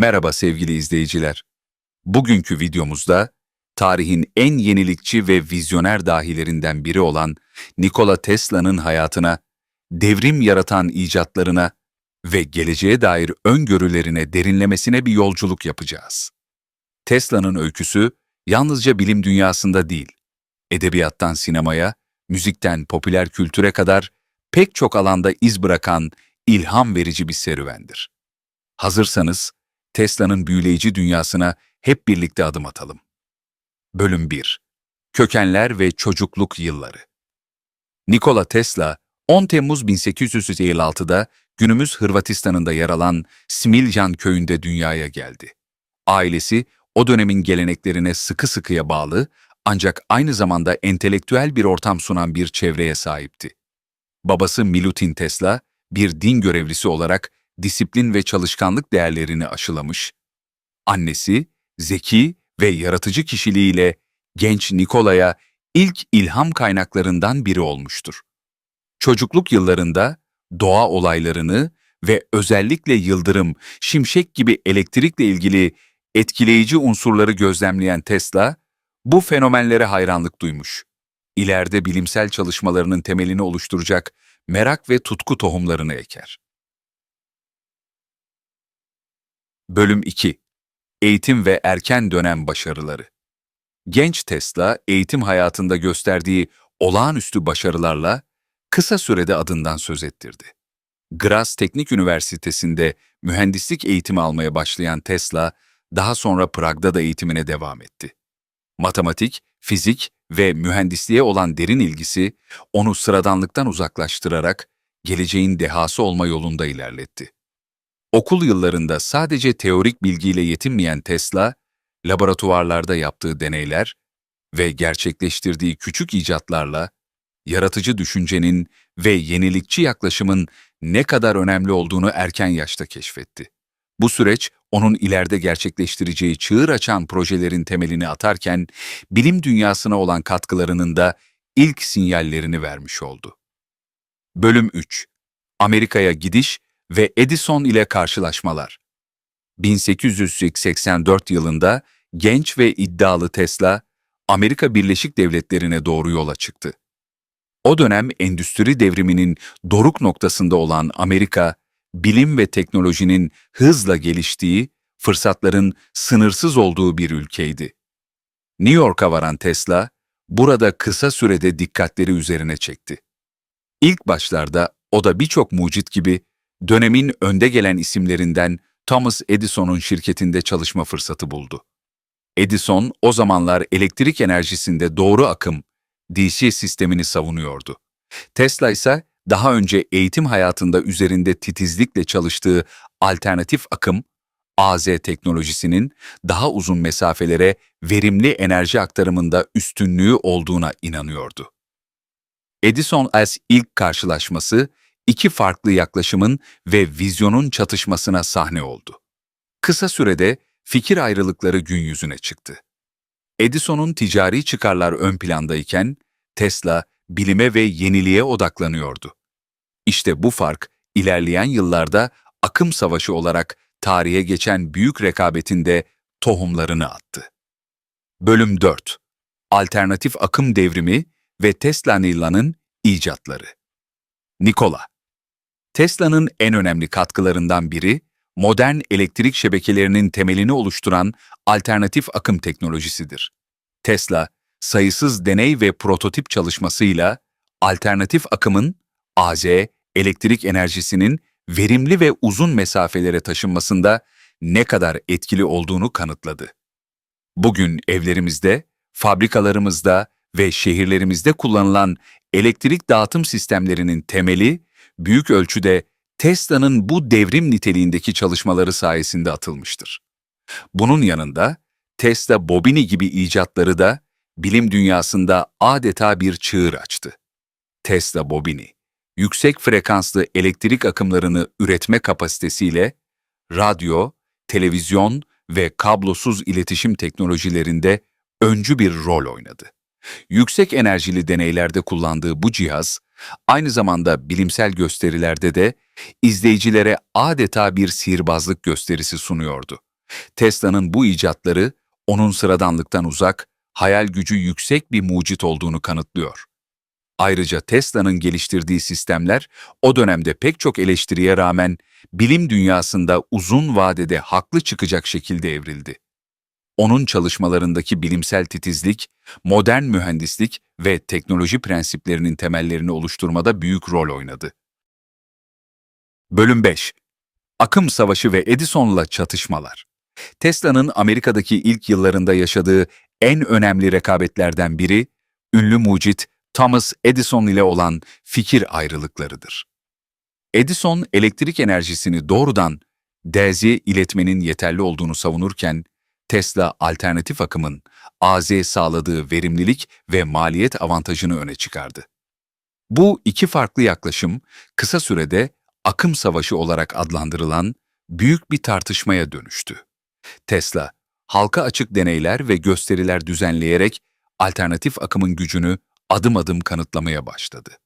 Merhaba sevgili izleyiciler. Bugünkü videomuzda tarihin en yenilikçi ve vizyoner dahilerinden biri olan Nikola Tesla'nın hayatına, devrim yaratan icatlarına ve geleceğe dair öngörülerine derinlemesine bir yolculuk yapacağız. Tesla'nın öyküsü yalnızca bilim dünyasında değil, edebiyattan sinemaya, müzikten popüler kültüre kadar pek çok alanda iz bırakan ilham verici bir serüvendir. Hazırsanız Tesla'nın büyüleyici dünyasına hep birlikte adım atalım. Bölüm 1 Kökenler ve Çocukluk Yılları Nikola Tesla, 10 Temmuz 1856'da günümüz Hırvatistan'ında yer alan Smiljan köyünde dünyaya geldi. Ailesi o dönemin geleneklerine sıkı sıkıya bağlı ancak aynı zamanda entelektüel bir ortam sunan bir çevreye sahipti. Babası Milutin Tesla, bir din görevlisi olarak disiplin ve çalışkanlık değerlerini aşılamış, annesi zeki ve yaratıcı kişiliğiyle genç Nikola'ya ilk ilham kaynaklarından biri olmuştur. Çocukluk yıllarında doğa olaylarını ve özellikle yıldırım, şimşek gibi elektrikle ilgili etkileyici unsurları gözlemleyen Tesla, bu fenomenlere hayranlık duymuş. İleride bilimsel çalışmalarının temelini oluşturacak merak ve tutku tohumlarını eker. Bölüm 2 Eğitim ve erken dönem başarıları Genç Tesla, eğitim hayatında gösterdiği olağanüstü başarılarla kısa sürede adından söz ettirdi. Graz Teknik Üniversitesi'nde mühendislik eğitimi almaya başlayan Tesla, daha sonra Prag'da da eğitimine devam etti. Matematik, fizik ve mühendisliğe olan derin ilgisi onu sıradanlıktan uzaklaştırarak geleceğin dehası olma yolunda ilerletti. Okul yıllarında sadece teorik bilgiyle yetinmeyen Tesla, laboratuvarlarda yaptığı deneyler ve gerçekleştirdiği küçük icatlarla yaratıcı düşüncenin ve yenilikçi yaklaşımın ne kadar önemli olduğunu erken yaşta keşfetti. Bu süreç onun ileride gerçekleştireceği çığır açan projelerin temelini atarken bilim dünyasına olan katkılarının da ilk sinyallerini vermiş oldu. Bölüm 3 Amerika'ya gidiş ve Edison ile karşılaşmalar. 1884 yılında genç ve iddialı Tesla, Amerika Birleşik Devletleri'ne doğru yola çıktı. O dönem endüstri devriminin doruk noktasında olan Amerika, bilim ve teknolojinin hızla geliştiği, fırsatların sınırsız olduğu bir ülkeydi. New York'a varan Tesla, burada kısa sürede dikkatleri üzerine çekti. İlk başlarda o da birçok mucit gibi dönemin önde gelen isimlerinden Thomas Edison'un şirketinde çalışma fırsatı buldu. Edison o zamanlar elektrik enerjisinde doğru akım, DC sistemini savunuyordu. Tesla ise daha önce eğitim hayatında üzerinde titizlikle çalıştığı alternatif akım, AZ teknolojisinin daha uzun mesafelere verimli enerji aktarımında üstünlüğü olduğuna inanıyordu. Edison as ilk karşılaşması iki farklı yaklaşımın ve vizyonun çatışmasına sahne oldu. Kısa sürede fikir ayrılıkları gün yüzüne çıktı. Edison'un ticari çıkarlar ön plandayken Tesla bilime ve yeniliğe odaklanıyordu. İşte bu fark ilerleyen yıllarda akım savaşı olarak tarihe geçen büyük rekabetinde tohumlarını attı. Bölüm 4 Alternatif akım devrimi ve Tesla Nilla'nın icatları Nikola Tesla'nın en önemli katkılarından biri, modern elektrik şebekelerinin temelini oluşturan alternatif akım teknolojisidir. Tesla, sayısız deney ve prototip çalışmasıyla alternatif akımın AZ, elektrik enerjisinin verimli ve uzun mesafelere taşınmasında ne kadar etkili olduğunu kanıtladı. Bugün evlerimizde, fabrikalarımızda ve şehirlerimizde kullanılan elektrik dağıtım sistemlerinin temeli büyük ölçüde Tesla'nın bu devrim niteliğindeki çalışmaları sayesinde atılmıştır. Bunun yanında Tesla bobini gibi icatları da bilim dünyasında adeta bir çığır açtı. Tesla bobini, yüksek frekanslı elektrik akımlarını üretme kapasitesiyle radyo, televizyon ve kablosuz iletişim teknolojilerinde öncü bir rol oynadı. Yüksek enerjili deneylerde kullandığı bu cihaz, aynı zamanda bilimsel gösterilerde de izleyicilere adeta bir sihirbazlık gösterisi sunuyordu. Tesla'nın bu icatları onun sıradanlıktan uzak, hayal gücü yüksek bir mucit olduğunu kanıtlıyor. Ayrıca Tesla'nın geliştirdiği sistemler o dönemde pek çok eleştiriye rağmen bilim dünyasında uzun vadede haklı çıkacak şekilde evrildi. Onun çalışmalarındaki bilimsel titizlik, modern mühendislik ve teknoloji prensiplerinin temellerini oluşturmada büyük rol oynadı. Bölüm 5 Akım Savaşı ve Edison'la çatışmalar Tesla'nın Amerika'daki ilk yıllarında yaşadığı en önemli rekabetlerden biri, ünlü mucit Thomas Edison ile olan fikir ayrılıklarıdır. Edison, elektrik enerjisini doğrudan DZ iletmenin yeterli olduğunu savunurken, Tesla alternatif akımın AZ sağladığı verimlilik ve maliyet avantajını öne çıkardı. Bu iki farklı yaklaşım kısa sürede akım savaşı olarak adlandırılan büyük bir tartışmaya dönüştü. Tesla, halka açık deneyler ve gösteriler düzenleyerek alternatif akımın gücünü adım adım kanıtlamaya başladı.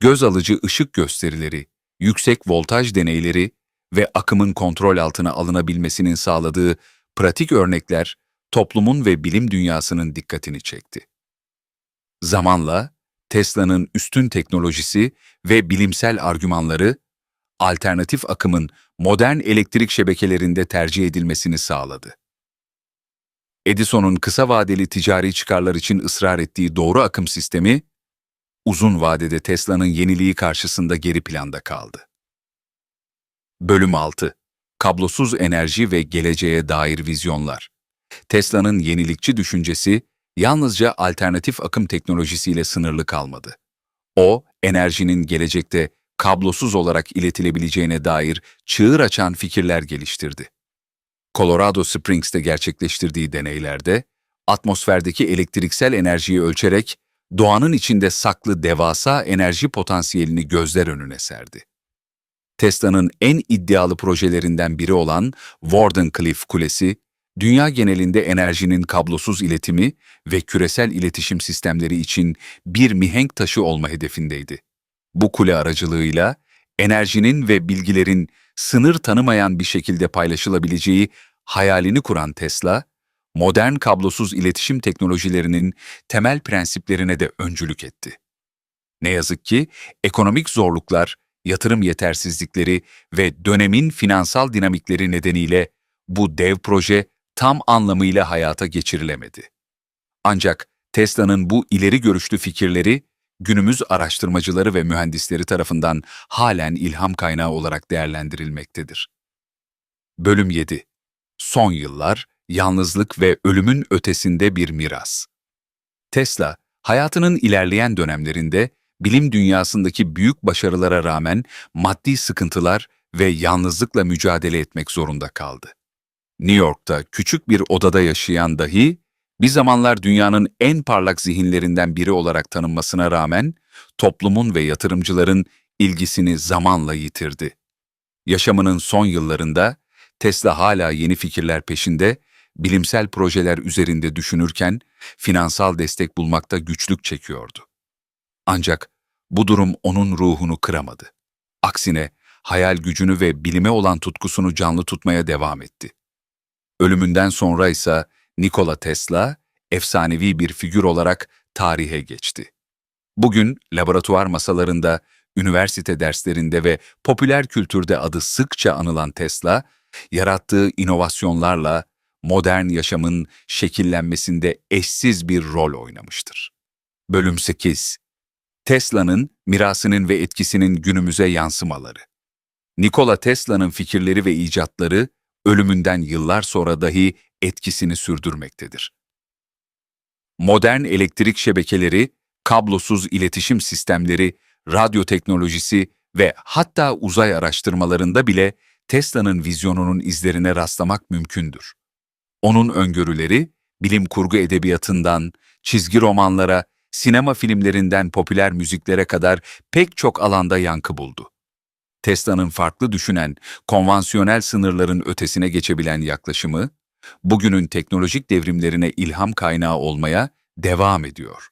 Göz alıcı ışık gösterileri, yüksek voltaj deneyleri ve akımın kontrol altına alınabilmesinin sağladığı pratik örnekler toplumun ve bilim dünyasının dikkatini çekti. Zamanla Tesla'nın üstün teknolojisi ve bilimsel argümanları alternatif akımın modern elektrik şebekelerinde tercih edilmesini sağladı. Edison'un kısa vadeli ticari çıkarlar için ısrar ettiği doğru akım sistemi, uzun vadede Tesla'nın yeniliği karşısında geri planda kaldı. Bölüm 6 Kablosuz enerji ve geleceğe dair vizyonlar Tesla'nın yenilikçi düşüncesi, yalnızca alternatif akım teknolojisiyle sınırlı kalmadı. O, enerjinin gelecekte kablosuz olarak iletilebileceğine dair çığır açan fikirler geliştirdi. Colorado Springs'te gerçekleştirdiği deneylerde, atmosferdeki elektriksel enerjiyi ölçerek doğanın içinde saklı devasa enerji potansiyelini gözler önüne serdi. Tesla'nın en iddialı projelerinden biri olan Wardenclyffe Kulesi, dünya genelinde enerjinin kablosuz iletimi ve küresel iletişim sistemleri için bir mihenk taşı olma hedefindeydi. Bu kule aracılığıyla enerjinin ve bilgilerin sınır tanımayan bir şekilde paylaşılabileceği hayalini kuran Tesla, modern kablosuz iletişim teknolojilerinin temel prensiplerine de öncülük etti. Ne yazık ki ekonomik zorluklar, yatırım yetersizlikleri ve dönemin finansal dinamikleri nedeniyle bu dev proje tam anlamıyla hayata geçirilemedi. Ancak Tesla'nın bu ileri görüşlü fikirleri günümüz araştırmacıları ve mühendisleri tarafından halen ilham kaynağı olarak değerlendirilmektedir. Bölüm 7 Son yıllar, yalnızlık ve ölümün ötesinde bir miras. Tesla, hayatının ilerleyen dönemlerinde bilim dünyasındaki büyük başarılara rağmen maddi sıkıntılar ve yalnızlıkla mücadele etmek zorunda kaldı. New York'ta küçük bir odada yaşayan dahi, bir zamanlar dünyanın en parlak zihinlerinden biri olarak tanınmasına rağmen, toplumun ve yatırımcıların ilgisini zamanla yitirdi. Yaşamının son yıllarında, Tesla hala yeni fikirler peşinde, bilimsel projeler üzerinde düşünürken, finansal destek bulmakta güçlük çekiyordu. Ancak bu durum onun ruhunu kıramadı. Aksine hayal gücünü ve bilime olan tutkusunu canlı tutmaya devam etti. Ölümünden sonra ise Nikola Tesla efsanevi bir figür olarak tarihe geçti. Bugün laboratuvar masalarında, üniversite derslerinde ve popüler kültürde adı sıkça anılan Tesla, yarattığı inovasyonlarla modern yaşamın şekillenmesinde eşsiz bir rol oynamıştır. Bölüm 8 Tesla'nın mirasının ve etkisinin günümüze yansımaları. Nikola Tesla'nın fikirleri ve icatları ölümünden yıllar sonra dahi etkisini sürdürmektedir. Modern elektrik şebekeleri, kablosuz iletişim sistemleri, radyo teknolojisi ve hatta uzay araştırmalarında bile Tesla'nın vizyonunun izlerine rastlamak mümkündür. Onun öngörüleri, bilim kurgu edebiyatından, çizgi romanlara, sinema filmlerinden popüler müziklere kadar pek çok alanda yankı buldu. Tesla'nın farklı düşünen, konvansiyonel sınırların ötesine geçebilen yaklaşımı, bugünün teknolojik devrimlerine ilham kaynağı olmaya devam ediyor.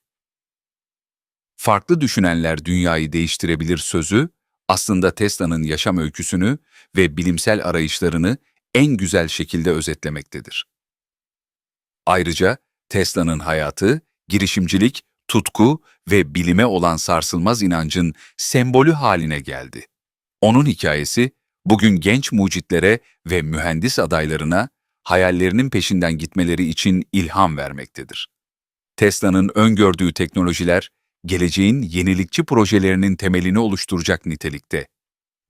Farklı düşünenler dünyayı değiştirebilir sözü, aslında Tesla'nın yaşam öyküsünü ve bilimsel arayışlarını en güzel şekilde özetlemektedir. Ayrıca Tesla'nın hayatı, girişimcilik, tutku ve bilime olan sarsılmaz inancın sembolü haline geldi. Onun hikayesi, bugün genç mucitlere ve mühendis adaylarına hayallerinin peşinden gitmeleri için ilham vermektedir. Tesla'nın öngördüğü teknolojiler, geleceğin yenilikçi projelerinin temelini oluşturacak nitelikte.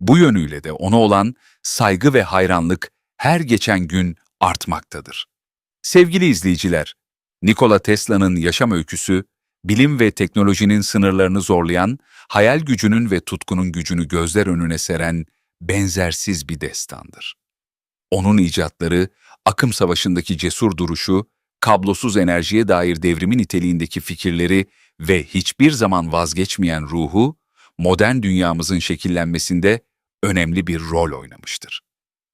Bu yönüyle de ona olan saygı ve hayranlık her geçen gün artmaktadır. Sevgili izleyiciler, Nikola Tesla'nın yaşam öyküsü, bilim ve teknolojinin sınırlarını zorlayan, hayal gücünün ve tutkunun gücünü gözler önüne seren benzersiz bir destandır. Onun icatları, akım savaşındaki cesur duruşu, kablosuz enerjiye dair devrimi niteliğindeki fikirleri ve hiçbir zaman vazgeçmeyen ruhu, modern dünyamızın şekillenmesinde önemli bir rol oynamıştır.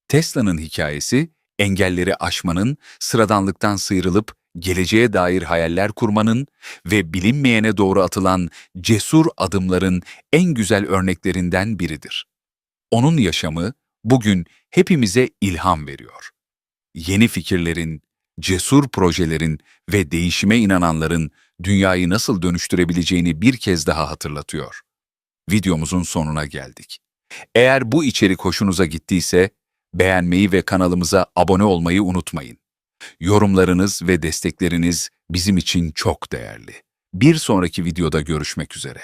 Tesla'nın hikayesi, engelleri aşmanın, sıradanlıktan sıyrılıp geleceğe dair hayaller kurmanın ve bilinmeyene doğru atılan cesur adımların en güzel örneklerinden biridir. Onun yaşamı bugün hepimize ilham veriyor. Yeni fikirlerin, cesur projelerin ve değişime inananların dünyayı nasıl dönüştürebileceğini bir kez daha hatırlatıyor. Videomuzun sonuna geldik. Eğer bu içerik hoşunuza gittiyse beğenmeyi ve kanalımıza abone olmayı unutmayın. Yorumlarınız ve destekleriniz bizim için çok değerli. Bir sonraki videoda görüşmek üzere.